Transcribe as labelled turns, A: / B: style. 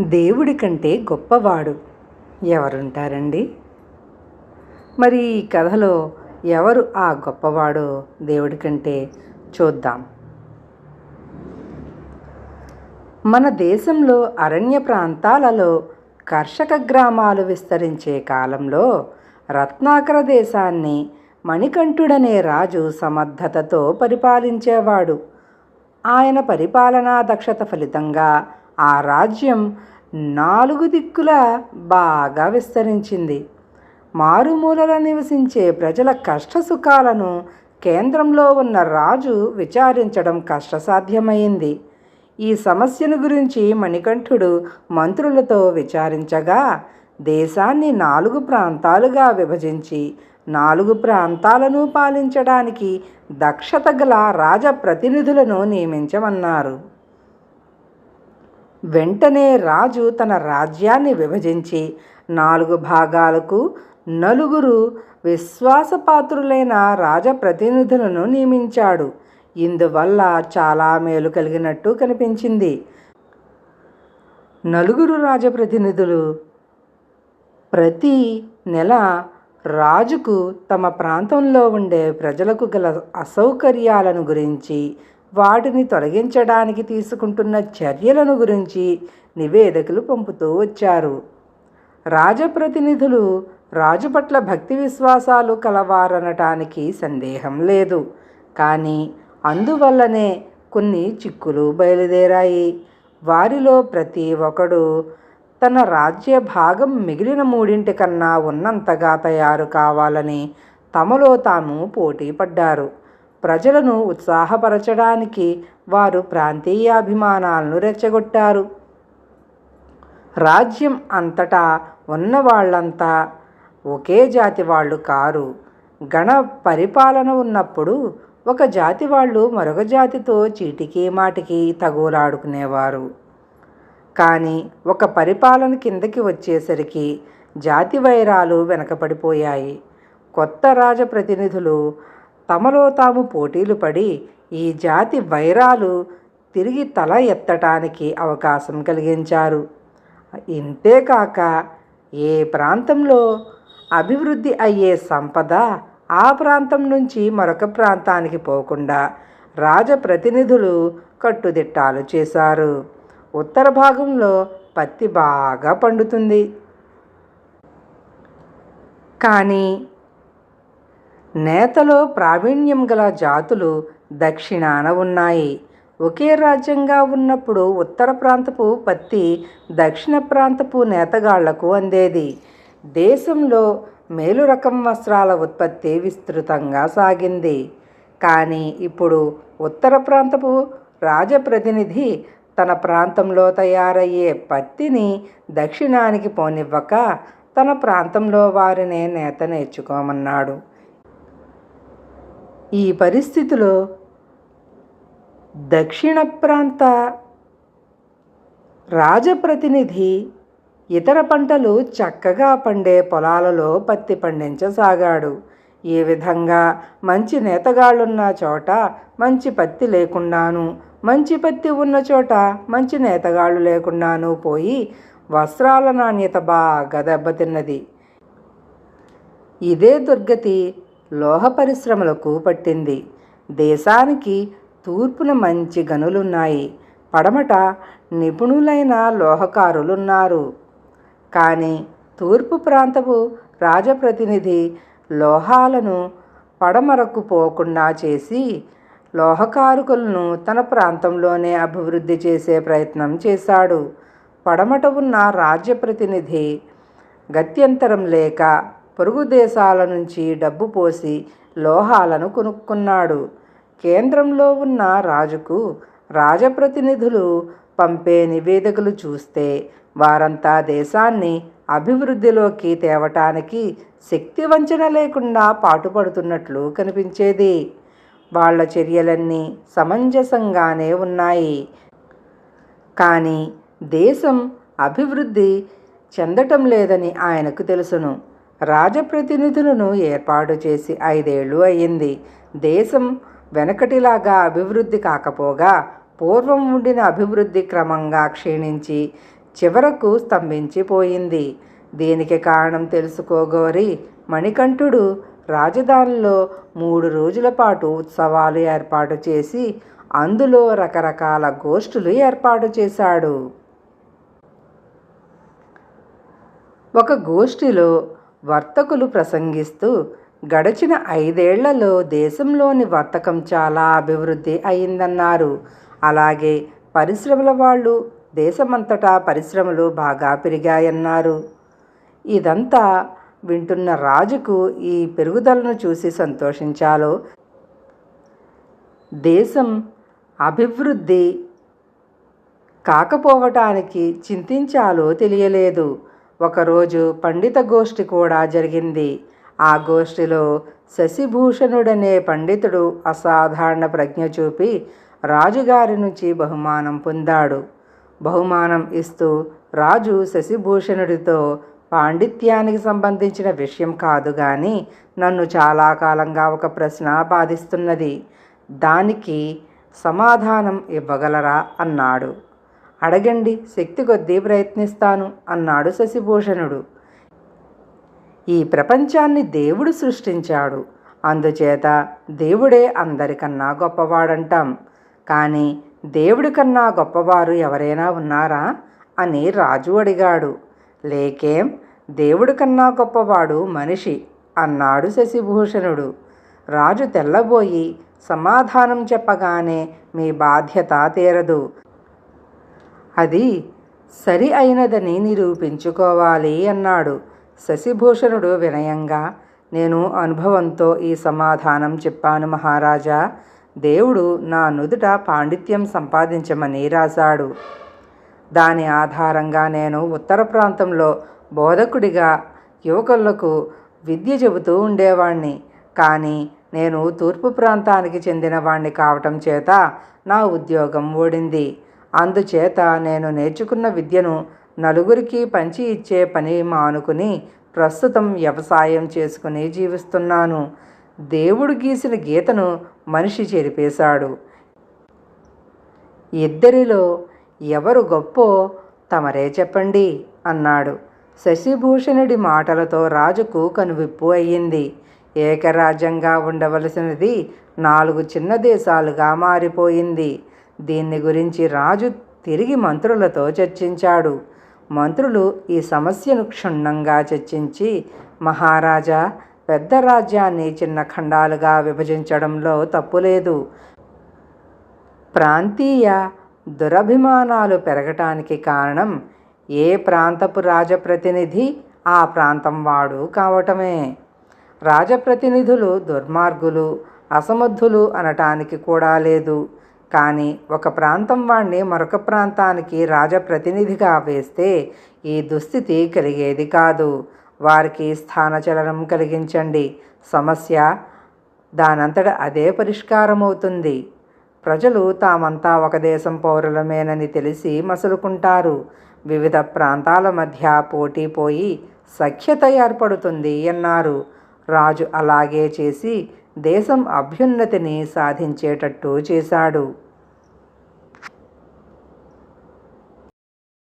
A: దేవుడి కంటే గొప్పవాడు ఎవరుంటారండి? మరి ఈ కథలో ఎవరు ఆ గొప్పవాడో దేవుడి కంటే చూద్దాం. మన దేశంలో అరణ్య ప్రాంతాలలో కర్షక గ్రామాలు విస్తరించే కాలంలో రత్నాకర దేశాన్ని మణికంఠుడనే రాజు సమర్థతతో పరిపాలించేవాడు. ఆయన పరిపాలనా దక్షత ఫలితంగా ఆ రాజ్యం నాలుగు దిక్కుల బాగా విస్తరించింది. మారుమూలల నివసించే ప్రజల కష్టసుఖాలను కేంద్రంలో ఉన్న రాజు విచారించడం కష్టసాధ్యమైంది. ఈ సమస్యను గురించి మణికంఠుడు మంత్రులతో విచారించగా దేశాన్ని నాలుగు ప్రాంతాలుగా విభజించి నాలుగు ప్రాంతాలను పాలించడానికి దక్షత గల రాజప్రతినిధులను నియమించమన్నారు. వెంటనే రాజు తన రాజ్యాన్ని విభజించి నాలుగు భాగాలకు నలుగురు విశ్వాసపాత్రులైన రాజప్రతినిధులను నియమించాడు. ఇందువల్ల చాలా మేలు కలిగినట్టు కనిపించింది. నలుగురు రాజప్రతినిధులు ప్రతి నెల రాజుకు తమ ప్రాంతంలో ఉండే ప్రజలకు గల అసౌకర్యాలను గురించి వాటిని తొలగించడానికి తీసుకుంటున్న చర్యలను గురించి నివేదికలు పంపుతూ వచ్చారు. రాజప్రతినిధులు రాజు పట్ల భక్తి విశ్వాసాలు కలవారనటానికి సందేహం లేదు. కానీ అందువల్లనే కొన్ని చిక్కులు బయలుదేరాయి. వారిలో ప్రతి ఒక్కడు తన రాజ్య భాగం మిగిలిన మూడింటి కన్నా ఉన్నంతగా తయారు కావాలని తమలో తాము పోటీ పడ్డారు. ప్రజలను ఉత్సాహపరచడానికి వారు ప్రాంతీయాభిమానాలను రెచ్చగొట్టారు. రాజ్యం అంతటా ఉన్న వాళ్ళంతా ఒకే జాతి వాళ్ళు కారు. గణ పరిపాలన ఉన్నప్పుడు ఒక జాతి వాళ్ళు మరొక జాతితో చీటికి మాటికి తగులాడుకునేవారు. కానీ ఒక పరిపాలన కిందకి వచ్చేసరికి జాతి వైరాలు వెనకపడిపోయాయి. కొత్త రాజప్రతినిధులు తమలో తాము పోటీలు పడి ఈ జాతి వైరాలు తిరిగి తల ఎత్తటానికి అవకాశం కలిగించారు. ఇంతేకాక ఏ ప్రాంతంలో అభివృద్ధి అయ్యే సంపద ఆ ప్రాంతం నుంచి మరొక ప్రాంతానికి పోకుండా రాజప్రతినిధులు కట్టుదిట్టాలు చేశారు. ఉత్తర భాగంలో పత్తి బాగా పండుతుంది. కానీ నేతలో ప్రావీణ్యం గల జాతులు దక్షిణాన ఉన్నాయి. ఒకే రాజ్యంగా ఉన్నప్పుడు ఉత్తర ప్రాంతపు పత్తి దక్షిణ ప్రాంతపు నేతగాళ్ళకు అందేది. దేశంలో మేలు రకం వస్త్రాల ఉత్పత్తి విస్తృతంగా సాగింది. కానీ ఇప్పుడు ఉత్తర ప్రాంతపు రాజప్రతినిధి తన ప్రాంతంలో తయారయ్యే పత్తిని దక్షిణానికి పోనివ్వక తన ప్రాంతంలో వారినే నేత నేర్చుకోమన్నాడు. ఈ పరిస్థితిలో దక్షిణ ప్రాంత రాజప్రతినిధి ఇతర పంటలు చక్కగా పండే పొలాలలో పత్తి పండించసాగాడు. ఈ విధంగా? మంచి నేతగాళ్ళున్న చోట మంచి పత్తి లేకుండాను మంచి పత్తి ఉన్న చోట మంచి నేతగాళ్ళు లేకుండాను పోయి వస్త్రాల నాణ్యత బాగా దెబ్బతిన్నది. ఇదే దుర్గతి లోహ పరిశ్రమలకు పట్టింది దేశానికి తూర్పున మంచి గనులున్నాయి. పడమట నిపుణులైన లోహకారులున్నారు. కానీ తూర్పు ప్రాంతపు రాజప్రతినిధి లోహాలను పడమరకు పోకుండా చేసి లోహకారుకులను తన ప్రాంతంలోనే అభివృద్ధి చేసే ప్రయత్నం చేశాడు. పడమట ఉన్న రాజ్యప్రతినిధి గత్యంతరం లేక పొరుగు దేశాల నుంచి డబ్బు పోసి లోహాలను కొనుక్కున్నాడు. కేంద్రంలో ఉన్న రాజుకు రాజప్రతినిధులు పంపే నివేదికలు చూస్తే వారంతా దేశాన్ని అభివృద్ధిలోకి తేవటానికి శక్తి వంచన లేకుండా పాటుపడుతున్నట్లు కనిపించేది. వాళ్ళ చర్యలన్నీ సమంజసంగానే ఉన్నాయి. కానీ దేశం అభివృద్ధి చెందటం లేదని ఆయనకు తెలుసును. రాజప్రతినిధులను ఏర్పాటు చేసి ఐదేళ్ళు అయ్యింది. దేశం వెనకటిలాగా అభివృద్ధి కాకపోగా పూర్వం ఉండిన అభివృద్ధి క్రమంగా క్షీణించి చివరకు స్తంభించిపోయింది. దీనికి కారణం తెలుసుకోగోరి మణికంఠుడు రాజధానిలో మూడు రోజుల పాటు ఉత్సవాలు ఏర్పాటు చేసి అందులో రకరకాల గోష్ఠులు ఏర్పాటు చేశాడు. ఒక గోష్ఠిలో వర్తకులు ప్రసంగిస్తూ గడిచిన ఐదేళ్ళలో దేశంలోని వర్తకం చాలా అభివృద్ధి అయిందన్నారు. అలాగే పరిశ్రమల వాళ్ళు దేశమంతటా పరిశ్రమలు బాగా పెరిగాయన్నారు. ఇదంతా వింటున్న రాజుకు ఈ పెరుగుదలను చూసి సంతోషించాలో? దేశం అభివృద్ధి కాకపోవటానికి చింతించాలో తెలియలేదు. ఒకరోజు పండిత గోష్ఠి కూడా జరిగింది. ఆ గోష్ఠిలో శశిభూషణుడనే పండితుడు అసాధారణ ప్రజ్ఞ చూపి రాజుగారి నుంచి బహుమానం పొందాడు. బహుమానం ఇస్తూ రాజు శశిభూషణుడితో పాండిత్యానికి సంబంధించిన విషయం కాదు కానీ నన్ను చాలా కాలంగా ఒక ప్రశ్న బాధిస్తున్నది. దానికి సమాధానం ఇవ్వగలరా? అన్నాడు. అడగండి శక్తి కొద్దీ ప్రయత్నిస్తాను అన్నాడు శశిభూషణుడు. ఈ ప్రపంచాన్ని దేవుడు సృష్టించాడు. అందుచేత దేవుడే అందరికన్నా గొప్పవాడంటాం. కానీ దేవుడి కన్నా గొప్పవారు ఎవరైనా ఉన్నారా? అని రాజు అడిగాడు. లేకేం దేవుడి కన్నా గొప్పవాడు మనిషి అన్నాడు శశిభూషణుడు. రాజు తెల్లబోయి సమాధానం చెప్పగానే మీ బాధ్యత తీరదు. అది సరి అయినదని నిరూపించుకోవాలి అన్నాడు. శశిభూషణుడు వినయంగా నేను అనుభవంతో ఈ సమాధానం చెప్పాను మహారాజా. దేవుడు నా నుదుట పాండిత్యం సంపాదించమని రాశాడు. దాని ఆధారంగా నేను ఉత్తర ప్రాంతంలో బోధకుడిగా యువకులకు విద్య చెబుతూ ఉండేవాణ్ణి. కానీ నేను తూర్పు ప్రాంతానికి చెందినవాణ్ణి కావటం చేత నా ఉద్యోగం ఓడింది అందుచేత నేను నేర్చుకున్న విద్యను నలుగురికి పంచి ఇచ్చే పని మానుకుని ప్రస్తుతం వ్యవసాయం చేసుకుని జీవిస్తున్నాను. దేవుడు గీసిన గీతను మనిషి చెరిపేశాడు. ఇద్దరిలో ఎవరు గొప్పో తమరే చెప్పండి అన్నాడు. శశిభూషణుడి మాటలతో రాజుకు కనువిప్పు అయ్యింది. ఏకరాజ్యంగా ఉండవలసినది నాలుగు చిన్న దేశాలుగా మారిపోయింది. దీన్ని గురించి రాజు తిరిగి మంత్రులతో చర్చించాడు. మంత్రులు ఈ సమస్యను క్షుణ్ణంగా చర్చించి మహారాజా పెద్ద రాజ్యాన్ని చిన్న ఖండాలుగా విభజించడంలో తప్పులేదు. ప్రాంతీయ దురభిమానాలు పెరగటానికి కారణం ఏ ప్రాంతపు రాజప్రతినిధి ఆ ప్రాంతం వాడు కావటమే. రాజప్రతినిధులు దుర్మార్గులు అసమర్థులు అనటానికి కూడా లేదు. కానీ ఒక ప్రాంతం వాణ్ణి మరొక ప్రాంతానికి రాజప్రతినిధిగా వేస్తే ఈ దుస్థితి కలిగేది కాదు. వారికి స్థానచలనం కలిగించండి. సమస్య దానంతట అదే పరిష్కారమవుతుంది. ప్రజలు తామంతా ఒక దేశం పౌరులమేనని తెలిసి మసులుకుంటారు. వివిధ ప్రాంతాల మధ్య పోటీ పోయి సఖ్యత ఏర్పడుతుంది అన్నారు. రాజు అలాగే చేసి దేశం అభ్యున్నతిని సాధించేటట్టు చేశాడు.